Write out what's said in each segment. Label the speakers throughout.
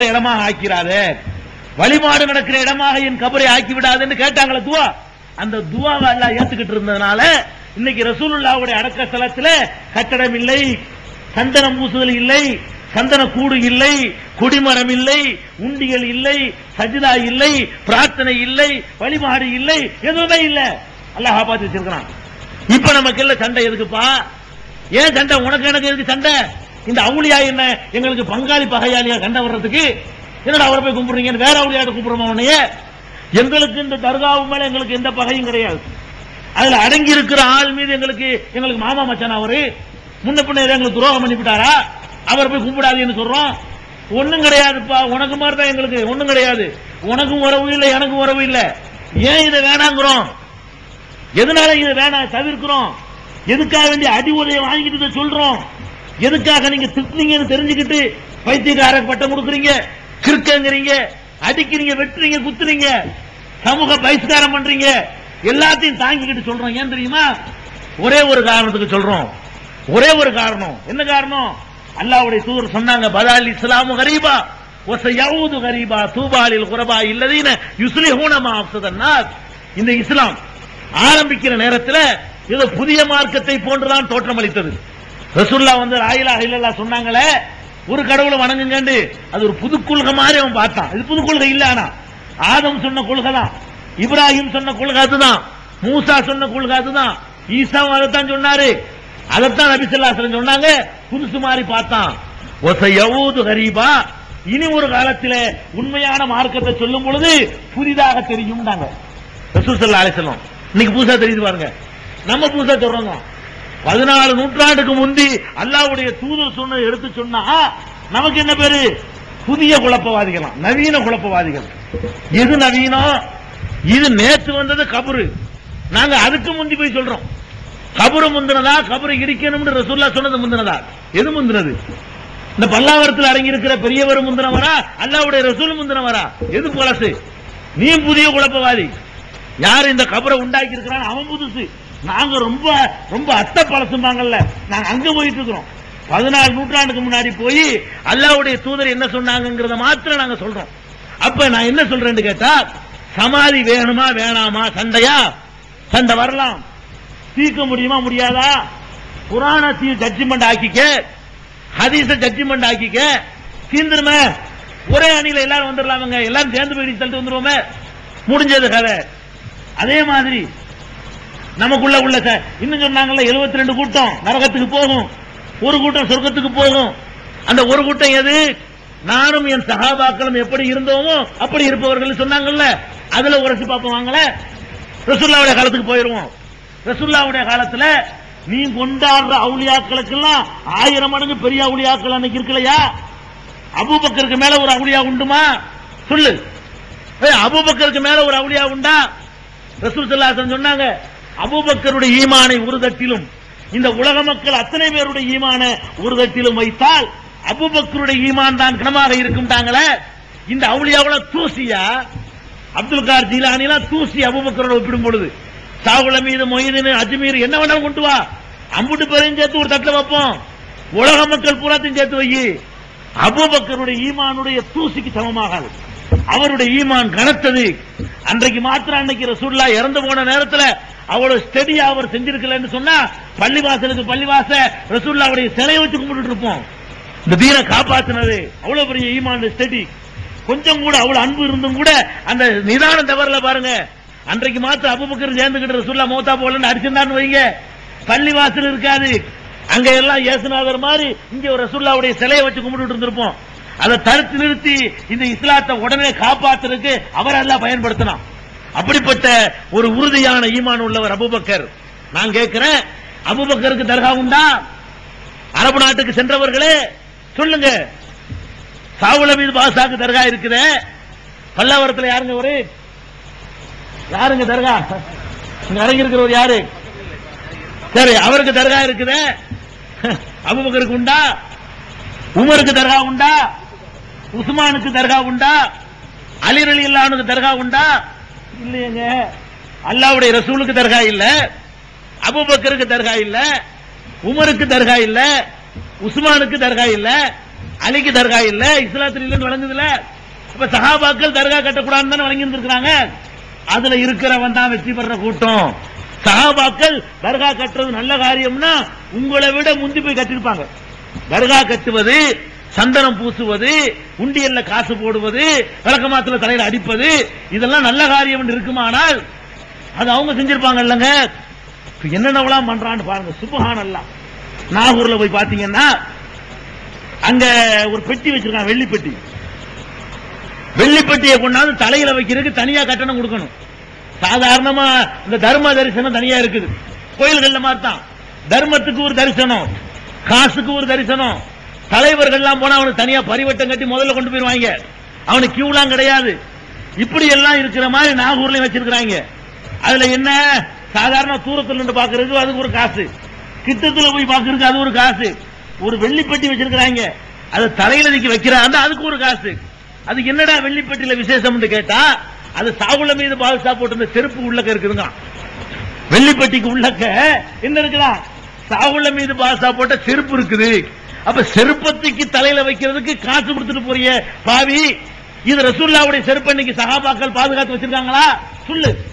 Speaker 1: இடமாக ஆக்கிறாதே வழிபாடு நடக்கிற இடமாக என் கபரை ஆக்கி விடாதுன்னு கேட்டாங்களே துவா. அந்த துவாவை எல்லாம் ஏத்துக்கிட்டு இருந்ததுனால இன்னைக்கு ரசூலுல்லாவுடைய அடக்க ஸ்தலத்துல கட்டடம் இல்லை சந்தனம் பூசுதல் இல்லை சந்தன கூடு இல்லை கொடிமரம் இல்லை உண்டியல் இல்லை சஜிதா இல்லை பிரார்த்தனை இல்லை வழிபாடு இல்லை எதுவுமே இல்ல. அல்லாஹ் பார்த்து வச்சிருக்கிறான். இப்ப நமக்கு இல்ல சண்டை எதுக்குப்பா? ஏன் சண்டை? உனக்கு எனக்கு எதுக்கு சண்டை? இந்த அவுளியா என்ன? எங்களுக்கு பங்காளி பகையாளியா கண்ட வர்றதுக்கு என்னடா அவரை போய் கும்பிடுறீங்க? வேற அவுளியாட்ட கூப்பிடுறோம் உன்னைய? எங்களுக்கு இந்த தர்காவு மேல எங்களுக்கு எந்த பகையும் கிடையாது. அதுல அடங்கி இருக்கிற ஆள் மீது எங்களுக்கு எங்களுக்கு மாமா மச்சான் அவரு. முன்ன பின்ன எங்களுக்கு துரோகம் பண்ணிவிட்டாரா? அவர் போய் கும்பிடாதீன்னு சொல்றோம். ஒண்ணும் கிடையாதுப்பா. உனக்கு மாதிரி தான் எங்களுக்கு. ஒண்ணும் கிடையாது. உனக்கும் உறவு இல்லை எனக்கும் உறவு இல்லை. ஏன் இதை வேணாங்கிறோம்? எதனால இதை வேணாம்? தவிர்க்கிறோம். எதுக்காக வேண்டிய அடி உதையை வாங்கிட்டு சொல்றோம்? எதுக்காக நீங்க திட்டுனீங்கன்னு தெரிஞ்சுக்கிட்டு பைத்தியக்கார பட்டம் கொடுக்குறீங்க கிறுக்கங்கிறீங்க அடிக்கிறீங்க வெட்டுறீங்க குத்துறீங்க சமூக பகிஷ்காரம் பண்றீங்க எல்லாத்தையும் தாங்கிக்கிட்டு சொல்றோம். ஏன் தெரியுமா? ஒரே ஒரு காரணத்துக்கு சொல்றோம். ஒரே ஒரு காரணம். என்ன காரணம்? அல்லாஹ்வுடைய தூதர் சொன்னாங்க பதால் இஸ்லாமு கரீபா ஒசையாவது கரீபா தூபாலில் குரபா இல்லதீன யுஸ்லிஹூனமா அப்சதன்னாஸ் இந்த இஸ்லாம் ஆரம்பிக்கிற நேரத்தில் இது புதிய மார்க்கத்தை போன்றுதான் தோற்றமளித்தது. ரசுல்லா வந்து ராயிலா இல்லல்லா சொன்னாங்களே ஒரு கடவுளை வணங்குங்கண்டு. அது ஒரு புது கொள்கை மாதிரி அவன் பார்த்தான். இது புது கொள்கை இல்ல ஆனா. ஆதம் சொன்ன கொள்கை தான். இப்ராஹிம் சொன்ன கொள்கை அதுதான். மூசா சொன்ன கொள்கை அதுதான். ஈசாவும் அதைத்தான் சொன்னாரு. அதைத்தான் நபிசல்லாசலம் சொன்னாங்க. புதுசு மாதிரி பார்த்தான். ஒசை யவூது கரீபா. இனி ஒரு காலத்தில் உண்மையான மார்க்கத்தை சொல்லும் பொழுது புதிதாக தெரியும்னாங்க. ரசூல் சல்லா அலிசல்லம் இன்னைக்கு புதுசா தெரியுது பாருங்க. நம்ம புதுசா சொல்றோங்க பதினாலு நூற்றாண்டுக்கு முந்தி அல்லாவுடைய தூதர் சொன்ன எடுத்து சொன்னா நமக்கு என்ன பேரு? புதிய குழப்பவாதிகளாம் நவீன குழப்பவாதிகள். எது நவீனம் இது நேற்று வந்தது கபரு. நாங்க அதுக்கு முந்தி போய் சொல்றோம். கபரு முந்தினதா? கபரு இடிக்கணும்னு ரசூல்லா சொன்னது முந்தினதா? எது முந்தினது? இந்த பல்லாவரத்தில் அடங்கி இருக்கிற பெரியவர் முந்தினவரா? அல்லாவுடைய ரசூல் முந்தினவரா? எது பழசு நீ புதிய குழப்பவாதி. யார் இந்த கபரை உண்டாக்கி இருக்கிறான் அவன் புதுசு. நாங்க ரொம்ப ரொம்ப அத்தை பழசும்பாங்கல்ல. நாங்க அங்க போயிட்டு இருக்கிறோம் பதினாலு நூற்றாண்டுக்கு முன்னாடி போய் அல்லாவுடைய தூதர் என்ன சொன்னாங்கிறத மாத்திரம் நாங்க சொல்றோம். அப்ப நான் என்ன சொல்றேன்னு கேட்டா சமாதி வேணுமா வேணாமா சண்டையா? சண்டை வரலாம். தீர்க்க முடியுமா முடியாதா? புராண ஜட்ஜ்மெண்ட் ஆக்கிக்க ஹதீஸ ஜட்ஜ்மெண்ட் ஆக்கிக்க தீர்ந்துருமே ஒரே அணியில எல்லாரும் வந்துடலாமுங்க. எல்லாரும் சேர்ந்து போய் தள்ளிட்டு வந்துருவோமே முடிஞ்சது கதை. அதே மாதிரி நமக்குள்ள உள்ள இன்னும் சொன்னாங்கல்ல 72 ரெண்டு கூட்டம் நரகத்துக்கு போகும். ஒரு கூட்டம் சொர்க்கத்துக்கு போகும். அந்த ஒரு கூட்டம் எது? நானும் என் சகாபாக்களும் எப்படி இருந்தோமோ அப்படி இருப்பவர்கள் சொன்னாங்கல்ல. அதுல உரைச்சு பார்ப்போம் வாங்கல. ரசுல்லாவுடைய காலத்துக்கு போயிருவோம். ரசுல்லாவுடைய காலத்துல நீ கொண்டாடுற அவுளியாக்களுக்கெல்லாம் ஆயிரம் மடங்கு பெரிய அவுளியாக்கள் அன்னைக்கு இருக்கலையா? அபுபக்கருக்கு மேல ஒரு அவுளியா உண்டுமா? சொல்லு. அபுபக்கருக்கு மேல ஒரு அவுளியா உண்டா? ரசூல் சொல்லாசன் சொன்னாங்க அபூபக்கருடைய ஈமானை ஒரு தட்டிலும் இந்த உலக மக்கள் அத்தனை பேருடைய ஈமான ஒரு தட்டிலும் வைத்தால் அபூபக்கருடைய ஈமான் தான் கனமாக இருக்கும்ட்டாங்களே இந்த அவுளியாவுல தூசியா? அப்துல் கார் ஜீலானிலாம் தூசி அபூபக்கரோட ஒப்பிடும் பொழுது சாகுல மீது மொயினு அஜ்மீர் என்ன வேணாலும் கொண்டு வா. அம்புட்டு பேரையும் சேர்த்து ஒரு தட்டில் வைப்போம். உலக மக்கள் பூராத்தையும் சேர்த்து வை. அபூபக்கருடைய ஈமானுடைய தூசிக்கு சமமாகாது. அவருடைய ஈமான் கனத்தது. அன்றைக்கு மாத்திரம் அன்னைக்கு ரசூல்லா இறந்து போன நேரத்தில் அவ்வளவு ஸ்டெடியா அவர் செஞ்சிருக்கலன்னு சொன்னா பள்ளிவாசலுக்கு பள்ளிவாச ரசூல்லாவுடைய சிலையை வச்சு கும்பிட்டு இருப்போம். இந்த தீனை காப்பாத்தினது அவ்வளவு பெரிய ஈமான் ஸ்டெடி கொஞ்சம் கூட அவ்வளவு அன்பு இருந்தும் கூட அந்த நிதானம் தவறல பாருங்க. அன்றைக்கு மாத்திரம் அபுபக்கர் சேர்ந்துகிட்டு ரசூல்லா மோத்தா போலன்னு அடிச்சிருந்தான்னு வைங்க. பள்ளிவாசல் இருக்காது. அங்க எல்லாம் இயேசுநாதர் மாதிரி இங்க ஒரு ரசூல்லாவுடைய சிலையை வச்சு கும்பிட்டு இருந்திருப்போம். அதை தடுத்து நிறுத்தி இந்த இஸ்லாத்தை உடனே காப்பாத்துறதுக்கு அவர் எல்லாம் பயன்படுத்தினான். அப்படிப்பட்ட ஒரு உறுதியான ஈமான் உள்ளவர் அபுபக்கர். நான் கேட்கிறேன் அபுபக்கருக்கு தர்கா உண்டா? அரபு நாட்டுக்கு சென்றவர்களே சொல்லுங்க. சாவுல மீது பாசாக்கு தர்கா இருக்குது. பல்லாவரத்துல யாருங்க ஒரு? யாருங்க தர்கா? இங்க இறங்கி இருக்கிறவர் யாரு? சரி அவருக்கு தர்கா இருக்குது. அபுபக்கருக்கு உண்டா? உமருக்கு தர்கா உண்டா? உஸ்மானுக்கு தர்கா உண்டா? அலிரலி இல்லானுக்கு தர்கா உண்டா? இல்லையங்க அல்லாவுடைய ரசூலுக்கு தர்கா இல்ல. அபுபக்கருக்கு தர்கா இல்ல. உமருக்கு தர்கா இல்ல. உஸ்மானுக்கு தர்கா இல்ல. அலிக்கு தர்கா இல்ல. இஸ்லாத்துல இல்லன்னு வழங்குதுல. இப்ப சஹாபாக்கள் தர்கா கட்டக்கூடாதுன்னு தானே வழங்கி இருந்திருக்காங்க அதுல இருக்கிறவன் தான் வெற்றி பெற கூட்டம். சஹாபாக்கள் தர்கா கட்டுறது நல்ல காரியம்னா உங்களை விட முந்தி போய் கட்டிருப்பாங்க தர்கா கட்டுவது சந்தனம் பூசுவது உண்டியல்ல காசு போடுவது விளக்கமாத்துல தலையில அடிப்பது இதெல்லாம் நல்ல காரியம் இருக்குமானால் அது அவங்க செஞ்சிருப்பாங்க இல்லங்க. என்னென்னவெல்லாம் பண்றான்னு பாருங்க. சுபஹான் எல்லாம் நாகூர்ல போய் பாத்தீங்கன்னா அங்க ஒரு பெட்டி வச்சிருக்காங்க வெள்ளி பெட்டி. வெள்ளி பெட்டியை கொண்டாந்து தலையில வைக்கிறதுக்கு தனியா கட்டணம் கொடுக்கணும். சாதாரணமா இந்த தர்ம தரிசனம் தனியா இருக்குது. கோயில்கள்ல மாதிரி தான் தர்மத்துக்கு ஒரு தரிசனம் காசுக்கு ஒரு தரிசனம் தலைவர்கள்லாம் போனா அவனுக்கு தனியா பரிவட்டம் கட்டி முதல்ல கொண்டு போயிருவாங்க. அவனுக்கு கியூலாம் கிடையாது. இப்படி எல்லாம் இருக்கிற மாதிரி நாகூர்லயும் வச்சிருக்கிறாங்க. அதுல என்ன? சாதாரண தூரத்தில் நின்று பாக்குறது அதுக்கு ஒரு காசு. கிட்டத்துல போய் பாக்குறது அது ஒரு காசு. ஒரு வெள்ளிப்பட்டி வச்சிருக்கிறாங்க. அது தலையில நிக்க வைக்கிறாங்க அதுக்கு ஒரு காசு. அதுக்கு என்னடா வெள்ளிப்பட்டியில விசேஷம் கேட்டா அது சாவுல மீது பாதுஷா போட்டு செருப்பு உள்ளக்க இருக்குதுங்க. வெள்ளிப்பட்டிக்கு உள்ளக்க என்ன இருக்குதா? சாவுல மீது பாதுஷா போட்ட செருப்பு இருக்குது. அப்ப செருப்பத்துக்கு தலையில வைக்கிறதுக்கு காசு கொடுத்துட்டு போறிய பாவி. இது ரசூல்லாவுடைய செருப்பு இன்னைக்கு சகாபாக்கள் பாதுகாத்து வச்சிருக்காங்களா? சொல்லு.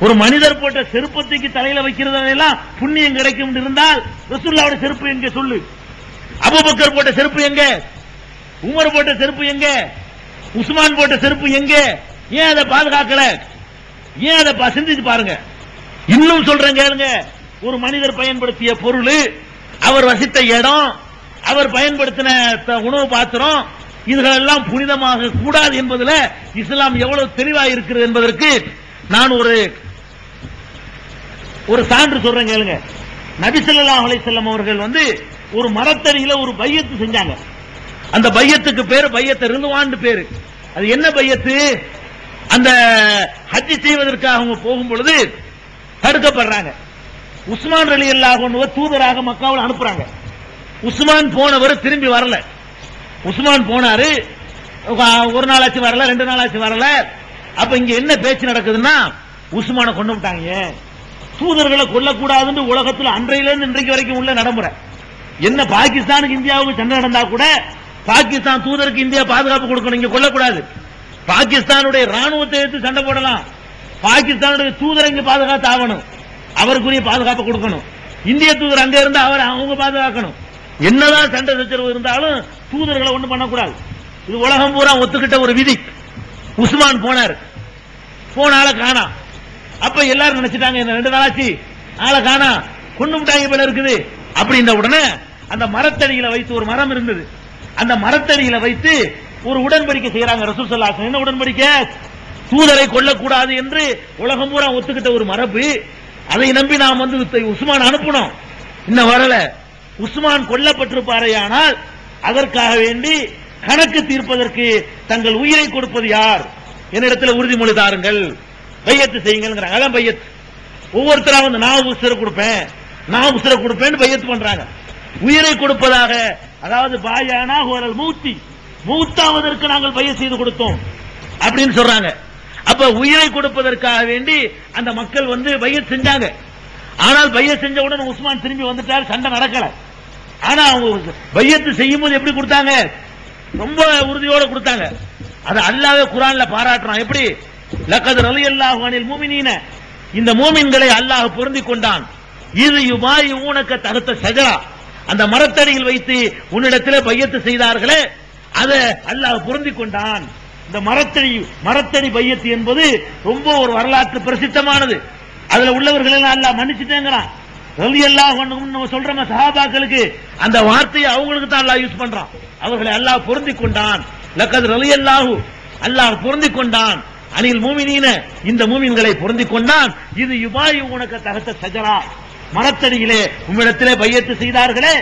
Speaker 1: ஒரு மனிதர் போட்ட செருப்பத்துக்கு தலையில வைக்கிறதெல்லாம் புண்ணியம் கிடைக்கும் இருந்தால் ரசூல்லாவுடைய செருப்பு எங்க சொல்லு? அபுபக்கர் போட்ட செருப்பு எங்க? உமர் போட்ட செருப்பு எங்க? உஸ்மான் போட்ட செருப்பு எங்க? ஏன் அதை பாதுகாக்கல? ஏன் அதை சிந்திச்சு பாருங்க. இன்னும் சொல்றேன் கேளுங்க. ஒரு மனிதர் பயன்படுத்திய பொருள் அவர் வசித்த இடம் அவர் பயன்படுத்தின உணவு பாத்திரம் இதுகளெல்லாம் புனிதமாக கூடாது என்பதில் இஸ்லாம் எவ்வளவு தெளிவா இருக்கிறது என்பதற்கு நான் ஒரு ஒரு சான்று சொல்றேன் கேளுங்க. நபிசல்லா அலைசல்லம் அவர்கள் வந்து ஒரு மரத்தடியில ஒரு பையத்து செஞ்சாங்க. அந்த பையத்துக்கு பேரு பையத்தை ரிலுவான்னு பேரு. அது என்ன பையத்து? அந்த ஹஜ்ஜி செய்வதற்காக அவங்க போகும் பொழுது தடுக்கப்படுறாங்க. உஸ்மான் அலி அல்லாஹ் தூதராக மக்காவில் அனுப்புறாங்க. உஸ்மான் போனவர் திரும்பி வரல. உஸ்மான் போனாரு ஒரு நாளாச்சு வரல ரெண்டு நாளாச்சு வரல. அப்ப இங்க என்ன பேச்சு நடக்குதுன்னா உஸ்மானை கொண்டு விட்டாங்க. தூதர்களை கொல்லக்கூடாதுன்னு உலகத்தில் அன்றையில இருந்து இன்றைக்கு வரைக்கும் உள்ள நடைமுறை. என்ன பாகிஸ்தானுக்கு இந்தியாவுக்கு சண்டை நடந்தா கூட பாகிஸ்தான் தூதருக்கு இந்தியா பாதுகாப்பு கொடுக்கணும் இங்க கொல்லக்கூடாது. பாகிஸ்தானுடைய ராணுவத்தை எடுத்து சண்டை போடலாம். பாகிஸ்தானுடைய தூதரை இங்க பாதுகாத்து ஆகணும். அவருக்குரிய பாதுகாப்பு கொடுக்கணும். இந்திய தூதர் அங்க இருந்தா அவர் அவங்க பாதுகாக்கணும். என்னதான் சண்டை சச்சரவு இருந்தாலும் தூதர்களை ஒண்ணும் பண்ணக்கூடாது. இது உலகம் பூரா ஒத்துக்கிட்ட ஒரு விதி. உஸ்மான் போனார். போனால காணா. அப்ப எல்லாரும் நினைச்சிட்டாங்க இந்த ரெண்டு நாளாச்சு? ஆளை காணா. கொண்டு விட்டாங்க போல இருக்குது. அப்படின்ற உடனே அந்த மரத்தடியில வைத்து ஒரு மரம் இருந்தது. அந்த மரத்தடியில வைத்து ஒரு உடன்படிக்கை செய்யறாங்க ரசூல் ஸல்லல்லாஹு என்ன உடன்படிக்கை? தூதரை கொல்லக்கூடாது என்று உலகம் பூரா ஒத்துக்கிட்ட ஒரு மரபு. அதை நம்பி நாம் வந்து உஸ்மான் அனுப்பணும். இன்னும் வரல. உஸ்மான் கொல்லப்பட்டிருப்பாரையானால் அதற்காக வேண்டி கணக்கு தீர்ப்பதற்கு தங்கள் உயிரை கொடுப்பது யார்? என்னிடத்தில் உறுதிமொழி தாருங்கள். பையத்து செய்யுங்கிறாங்க அதான் பையத்து. ஒவ்வொருத்தரா வந்து நான் உசுரை கொடுப்பேன் நான் உசுரை கொடுப்பேன்னு பையத்து பண்றாங்க. உயிரை கொடுப்பதாக அதாவது பாயானா ஒரு மூத்தி மூத்தாவதற்கு நாங்கள் பைய செய்து கொடுத்தோம் அப்படின்னு சொல்றாங்க. அப்ப உயிரை கொடுப்பதற்காக வேண்டி அந்த மக்கள் வந்து பைய செஞ்சாங்க. ஆனால் பையத் செஞ்ச உடனே உஸ்மான் திரும்பி வந்துட்டார் சண்டை நடக்கல. ஆனா அவங்க பையத்து செய்யும் போது எப்படி கொடுத்தாங்க? ரொம்ப உறுதியோட கொடுத்தாங்க. அது அல்லாஹ் குரான்ல பாராட்டுறான். எப்படி? லக்கது ரலி அல்லாஹ் அனில் மூமினீன. இந்த மூமின்களை அல்லாஹ் பொருந்தி கொண்டான். இது யுமாய் ஊனக்க தகுத்த சஜரா. அந்த மரத்தடியில் வைத்து உன்னிடத்தில் பையத்து செய்தார்களே அதை அல்லாஹ் பொருந்தி கொண்டான். இந்த மரத்தடி மரத்தடி பையத்து என்பது ரொம்ப ஒரு வரலாற்று பிரசித்தமானது. அதுல உள்ளவர்கள் எல்லாம் அல்லாஹ் மன்னிச்சுட்டேங்கிறான். ரலி அல்லாஹ் நம்ம சொல்றோம் சஹாபாக்களுக்கு அந்த வார்த்தையை அவங்களுக்கு தான் அல்லாஹ் யூஸ் பண்றான். அவர்களை அல்லாஹ் பொருந்தி கொண்டான். லக்கது ரலி அல்லாஹு அல்லாஹ் பொருந்தி கொண்டான். அணில் மூமினீன இந்த மூமின்களை பொருந்தி கொண்டான். இது யுபாயு உனக்கு தகத்த சஜரா. மரத்தடியிலே உம்மிடத்திலே பையத்து செய்தார்களே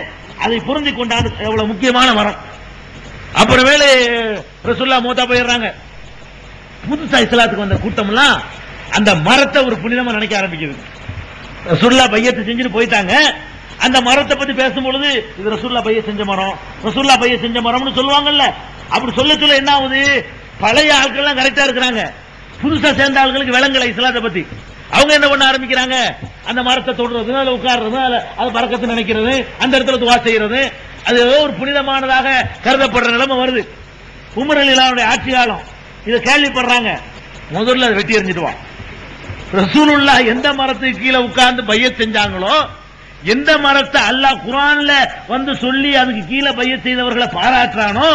Speaker 1: அதை பொருந்தி கொண்டான். எவ்வளவு முக்கியமான மரம். அப்புறமேலு ரசுல்லா மூத்தா போயிடுறாங்க. புதுசா இஸ்லாத்துக்கு வந்த கூட்டம்லாம் அந்த மரத்தை ஒரு புனிதமா நினைக்க ஆரம்பிக்குது. ரசுல்லா பையத்தை செஞ்சுட்டு போயிட்டாங்க. அந்த மரத்தை பத்தி பேசும்பொழுது இது ரசுல்லா பைய செஞ்ச மரம் ரசுல்லா பைய செஞ்ச மரம்னு சொல்லுவாங்கல்ல அப்படி சொல்ல சொல்ல என்ன ஆகுது? பழைய ஆட்கள்லாம் கரெக்டா இருக்கிறாங்க. புதுசா சேர்ந்த ஆட்களுக்கு விளங்கல இஸ்லாத்தை பத்தி. அவங்க என்ன பண்ண ஆரம்பிக்கிறாங்க? அந்த மரத்தை தொடுறது அதுல உட்கார்றது அதுல அது பறக்கத்து நினைக்கிறது அந்த இடத்துல துவா செய்யறது. அது ஏதோ ஒரு புனிதமானதாக கருதப்படுற நிலைமை வருது. உமர் அலிலாவுடைய ஆட்சி காலம். இதை கேள்விப்படுறாங்க. முதல்ல அதை வெட்டி எறிஞ்சிடுவான் ரசூலுல்லா எந்த மரத்துக்கு கீழே உட்கார்ந்து பைய செஞ்சாங்களோ எந்த மரத்தை அல்லாஹ் குரான்ல வந்து சொல்லி அதுக்கு கீழே பைய செய்தவர்களை பாராட்டுறானோ